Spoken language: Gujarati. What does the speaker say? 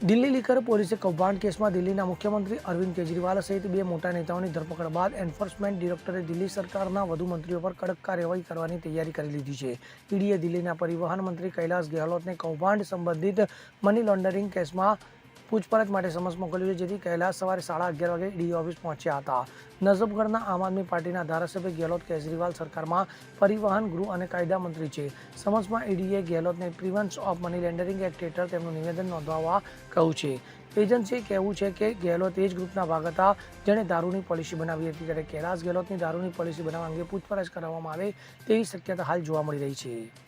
દિલ્હી લીકર પોલીસે કૌભાંડ કેસમાં દિલ્હીના મુખ્યમંત્રી અરવિંદ કેજરીવાલ સહિત બે મોટા નેતાઓની ધરપકડ બાદ એન્ફોર્સમેન્ટ ડિરેક્ટરે દિલ્હી સરકારના વધુ મંત્રીઓ પર કડક કાર્યવાહી કરવાની તૈયારી કરી લીધી છે. ઈડીએ દિલ્હીના પરિવહન મંત્રી કૈલાસ ગેહલોતને કૌભાંડ સંબંધિત મની લોન્ડરિંગ કેસમાં પૂછપરછ માટે સમજ મોકલ્યું છે, જેથી કૈલાસ સવારે સાડા અગિયાર વાગે ઈડી ઓફિસ પહોંચ્યા હતા. નઝફગઢના આમ આદમી પાર્ટીના ધારાસભ્ય ગેહલોત કેજરીવાલ સરકારમાં પરિવહન ગૃહ અને કાયદા મંત્રી છે. સમન્સમાં ઈડીએ ગેહલોતને prevention of money laundering act હેઠળ તેમનું નિવેદન નોંધાવવા કહ્યું છે. એજન્સીએ કહેવું છે કે ગેહલોત એ જ ગ્રુપના ભાગ હતા, જેણે દારૂની પોલિસી બનાવી હતી. ત્યારે કૈલાસ ગેહલોતની દારૂની પોલિસી બનાવવા અંગે પૂછપરછ કરવામાં આવે તેવી શક્યતા હાલ જોવા મળી રહી છે.